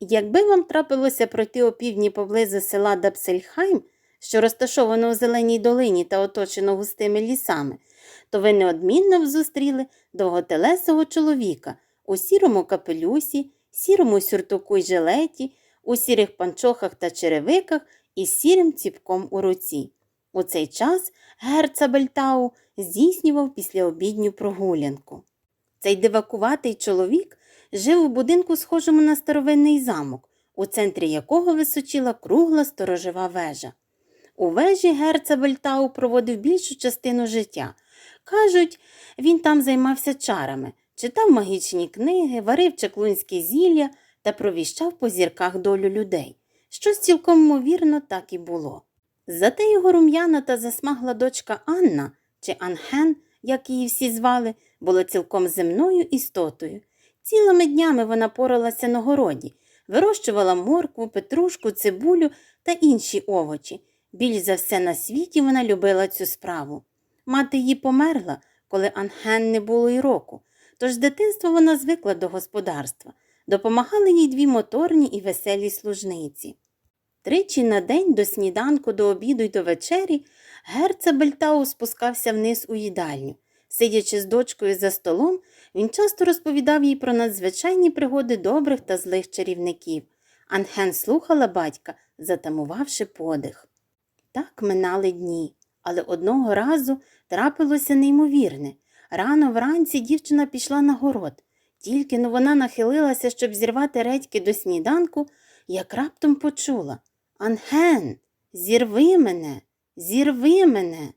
Якби вам трапилося пройти опівдні поблизу села Дапсельхайм, що розташовано у зеленій долині та оточено густими лісами, то ви неодмінно зустріли довготелесого чоловіка у сірому капелюсі, сірому сюртуку й жилеті, у сірих панчохах та черевиках і сірим ціпком у руці. У цей час герца Бельтау здійснював післяобідню прогулянку. Цей дивакуватий чоловік жив у будинку, схожому на старовинний замок, у центрі якого височила кругла сторожова вежа. У вежі герца Бельтау проводив більшу частину життя. Кажуть, він там займався чарами, читав магічні книги, варив чаклунське зілля та провіщав по зірках долю людей. Щось цілком ймовірно так і було. Зате його рум'яна та засмагла дочка Анна, чи Анхен, як її всі звали, була цілком земною істотою. Цілими днями вона поралася на городі, вирощувала моркву, петрушку, цибулю та інші овочі. Більш за все на світі вона любила цю справу. Мати її померла, коли Анхен не було й року, тож з дитинства вона звикла до господарства. Допомагали їй дві моторні і веселі служниці. Тричі на день до сніданку, до обіду й до вечері герца Бельтау спускався вниз у їдальню. Сидячи з дочкою за столом, він часто розповідав їй про надзвичайні пригоди добрих та злих чарівників. Анхен слухала батька, затамувавши подих. Так минали дні, але одного разу трапилося неймовірне. Рано вранці дівчина пішла на город. Тільки но вона нахилилася, щоб зірвати редьки до сніданку, як раптом почула Анхен, зірви мене, зірви мене.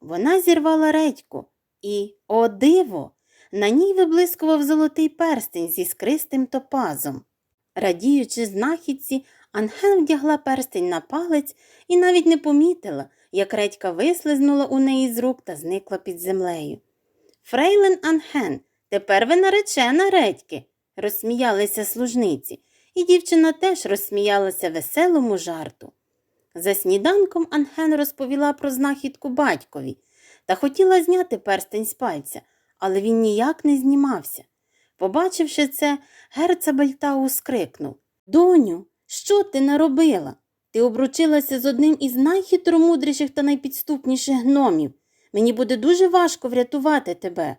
Вона зірвала редьку і, о диво, на ній виблискував золотий перстень зі скристим топазом. Радіючи знахідці, Анхен вдягла перстень на палець і навіть не помітила, як редька вислизнула у неї з рук та зникла під землею. Фрейлен Анхен, тепер ви наречена редьки, розсміялися служниці, і дівчина теж розсміялася веселому жарту. За сніданком Анхен розповіла про знахідку батькові та хотіла зняти перстень з пальця, але він ніяк не знімався. Побачивши це, герца Бельтау скрикнув Доню, що ти наробила? Ти обручилася з одним із найхитромудріших та найпідступніших гномів. Мені буде дуже важко врятувати тебе.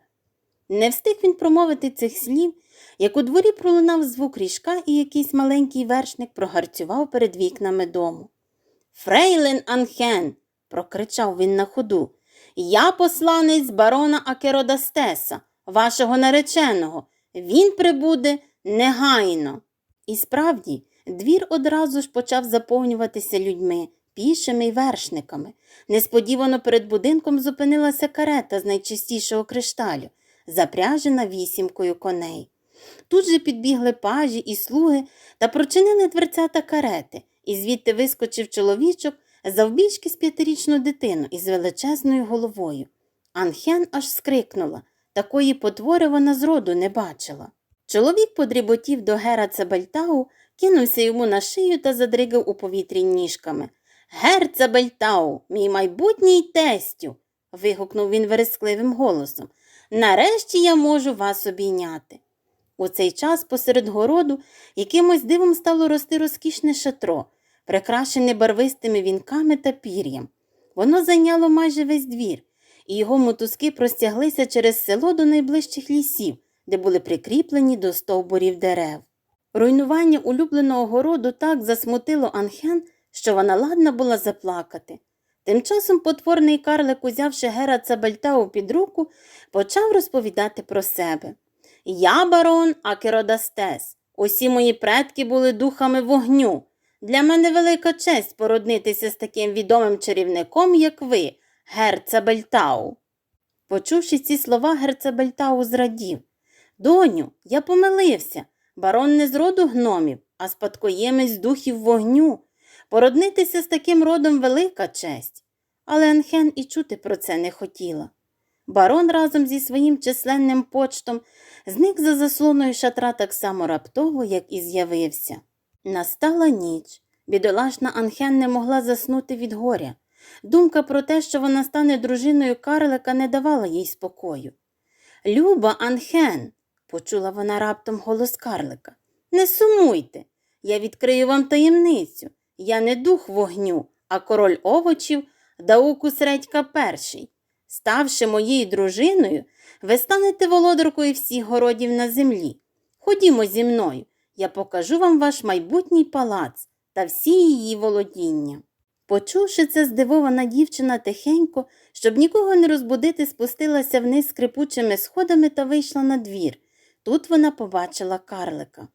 Не встиг він промовити цих слів, як у дворі пролунав звук ріжка, і якийсь маленький вершник прогарцював перед вікнами дому. Фрейлин Анхен, прокричав він на ходу. Я посланець барона Акеродастеса, вашого нареченого. Він прибуде негайно. І справді, двір одразу ж почав заповнюватися людьми, пішими й вершниками. Несподівано перед будинком зупинилася карета з найчистішого кришталю, запряжена вісімкою коней. Тут же підбігли пажі і слуги та прочинили дверцята карети, і звідти вискочив чоловічок завбільшки з п'ятирічну дитину із величезною головою. Анхен аж скрикнула. Такої потвори вона зроду не бачила. Чоловік подріботів до Гера Бельтау, кинувся йому на шию та задригав у повітрі ніжками. Герца Бельтау, мій майбутній тестю. вигукнув він верескливим голосом. Нарешті я можу вас обійняти. У цей час посеред городу якимось дивом стало рости розкішне шатро, прикрашене барвистими вінками та пір'ям. Воно зайняло майже весь двір, і його мотузки простяглися через село до найближчих лісів, де були прикріплені до стовбурів дерев. Руйнування улюбленого городу так засмутило Анхен, що вона ладна була заплакати. Тим часом потворний карлик, узявши Гера Цабальтау під руку, почав розповідати про себе. Я барон Акеродастес. Усі мої предки були духами вогню. Для мене велика честь породнитися з таким відомим чарівником, як ви, Герца Бельтау. Почувши ці слова, Герца Бельтау зрадів. Доню, я помилився. Барон не з роду гномів, а спадкоємець духів вогню. Породнитися з таким родом велика честь. Але Анхен і чути про це не хотіла. Барон разом зі своїм численним почтом зник за заслоною шатра так само раптово, як і з'явився. Настала ніч. Бідолашна Анхен не могла заснути від горя. Думка про те, що вона стане дружиною карлика, не давала їй спокою. Люба Анхен, почула вона раптом голос карлика. Не сумуйте. я відкрию вам таємницю. Я не дух вогню, а король овочів Даукус Редька перший. Ставши моєю дружиною, ви станете володаркою всіх городів на землі. Ходімо зі мною, я покажу вам ваш майбутній палац та всі її володіння. Почувши це, здивована дівчина тихенько, щоб нікого не розбудити, спустилася вниз скрипучими сходами та вийшла на двір. Тут вона побачила карлика.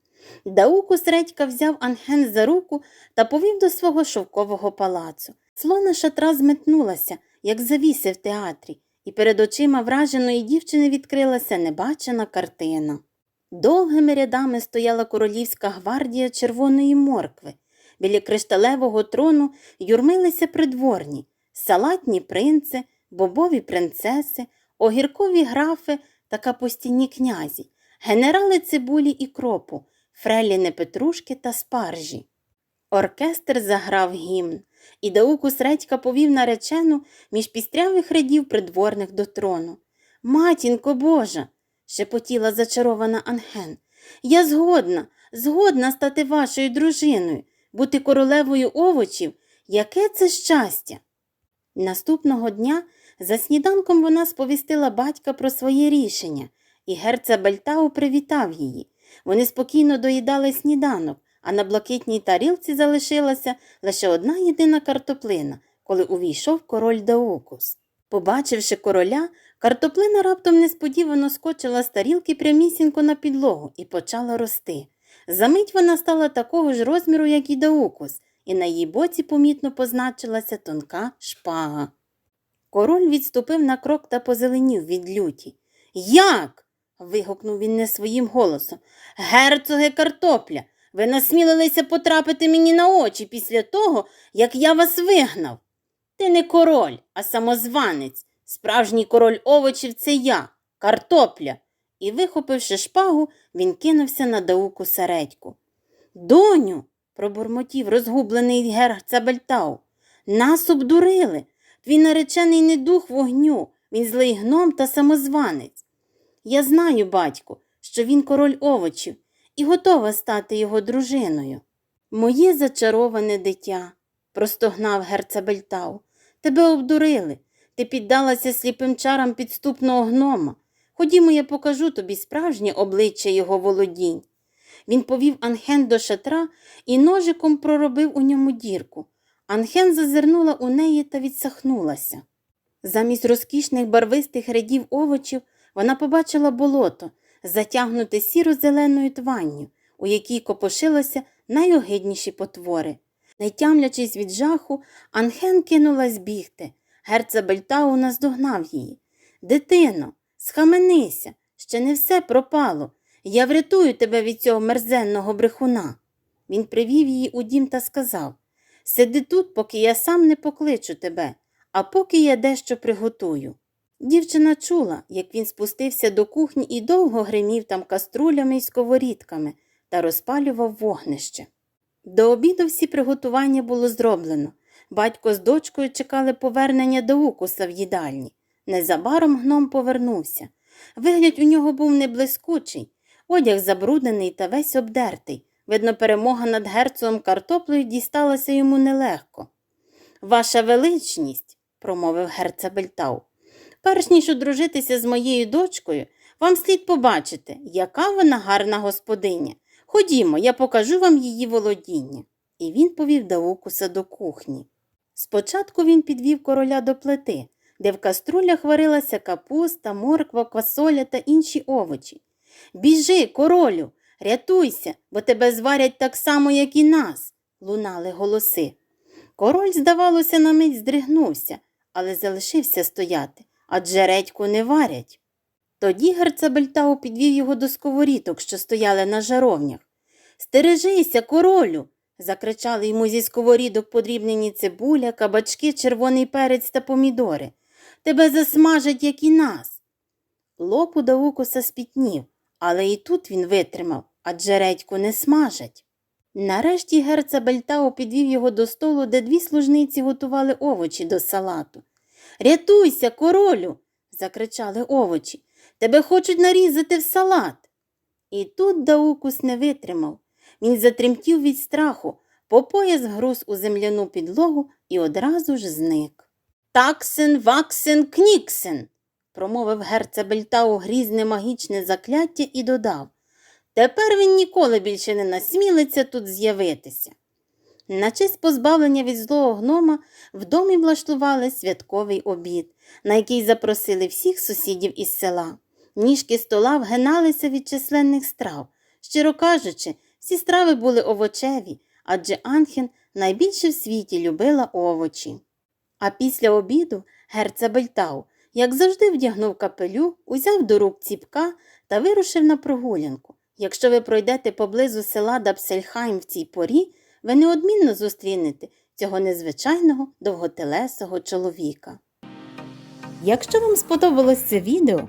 Даукус Редька взяв Анхен за руку та повів до свого шовкового палацу. Слона шатра зметнулася, як завіси в театрі, і перед очима враженої дівчини відкрилася небачена картина. Довгими рядами стояла королівська гвардія червоної моркви. Біля кришталевого трону юрмилися придворні, салатні принци, бобові принцеси, огіркові графи та капустяні князі, генерали цибулі і кропу, фреліни петрушки та спаржі. Оркестр заграв гімн, і Даукус Редька повів наречену між пістрявих рядів придворних до трону. Матінко Божа, шепотіла зачарована Анхен, я згодна, згодна стати вашою дружиною, бути королевою овочів. Яке це щастя? Наступного дня за сніданком вона сповістила батька про своє рішення, і герця Бельтау привітав її. Вони спокійно доїдали сніданок, а на блакитній тарілці залишилася лише одна єдина картоплина, коли увійшов король Даукус. Побачивши короля, картоплина раптом несподівано скочила з тарілки прямісінько на підлогу і почала рости. Замить вона стала такого ж розміру, як і Даукус, і на її боці помітно позначилася тонка шпага. Король відступив на крок та позеленів від люті. Як? вигукнув він не своїм голосом. Герцоге картопля, ви насмілилися потрапити мені на очі після того, як я вас вигнав. Ти не король, а самозванець. Справжній король овочів це я, картопля. І, вихопивши шпагу, він кинувся на дауку середьку. Доню, пробурмотів розгублений герця Бельтау, нас обдурили. Твій наречений не дух вогню, він злий гном та самозванець. Я знаю, батьку, що він король овочів і готова стати його дружиною. Моє зачароване дитя, простогнав герця Бельтау, тебе обдурили. Ти піддалася сліпим чарам підступного гнома. Ходімо, я покажу тобі справжнє обличчя його володінь. Він повів Анхен до шатра і ножиком проробив у ньому дірку. Анхен зазирнула у неї та відсахнулася. Замість розкішних барвистих рядів овочів вона побачила болото, затягнуте сіро-зеленою тванню, у якій копошилося найогидніші потвори. Не тямлячись від жаху, Анхен кинулась бігти. Герца Бельтау наздогнав її. Дитино, схаменися, ще не все пропало. Я врятую тебе від цього мерзенного брехуна. Він привів її у дім та сказав Сиди тут, поки я сам не покличу тебе, а поки я дещо приготую. Дівчина чула, як він спустився до кухні і довго гримів там каструлями й сковорідками та розпалював вогнище. До обіду всі приготування було зроблено. Батько з дочкою чекали повернення до укуса в їдальні. Незабаром гном повернувся. Вигляд у нього був неблискучий, одяг забруднений та весь обдертий. Видно, перемога над герцогом картоплею дісталася йому нелегко. Ваша величність, промовив герця Бельтау, перш ніж одружитися з моєю дочкою, вам слід побачити, яка вона гарна господиня. Ходімо, я покажу вам її володіння. І він повів Даукуса до кухні. Спочатку він підвів короля до плити, де в каструлях варилася капуста, морква, квасоля та інші овочі. Біжи, королю, рятуйся, бо тебе зварять так само, як і нас, лунали голоси. Король, здавалося, на мить здригнувся, але залишився стояти, адже редьку не варять. Тоді Герцебельтау підвів його до сковоріток, що стояли на жаровнях. Стережися, королю. Закричали йому зі сковорідок подрібнені цибуля, кабачки, червоний перець та помідори. Тебе засмажать, як і нас. Лоб у Даукуса спітнів, але і тут він витримав, адже редьку не смажать. Нарешті герца Бельтау підвів його до столу, де дві служниці готували овочі до салату. Рятуйся, королю. закричали овочі. Тебе хочуть нарізати в салат. І тут Даукус не витримав. Він затремтів від страху, по пояс груз у земляну підлогу і одразу ж зник. Таксен, ваксен, кніксен, промовив герцебельтау грізне магічне закляття і додав. Тепер він ніколи більше не насмілиться тут з'явитися. На честь позбавлення від злого гнома в домі влаштували святковий обід, на який запросили всіх сусідів із села. Ніжки стола вгиналися від численних страв. Щиро кажучи, всі страви були овочеві, адже Анхен найбільше в світі любила овочі. А після обіду герцебельтау, як завжди, вдягнув капелю, узяв до рук ціпка та вирушив на прогулянку. Якщо ви пройдете поблизу села Дапсельхайм в цій порі, ви неодмінно зустрінете цього незвичайного довготелесого чоловіка. Якщо вам сподобалось це відео,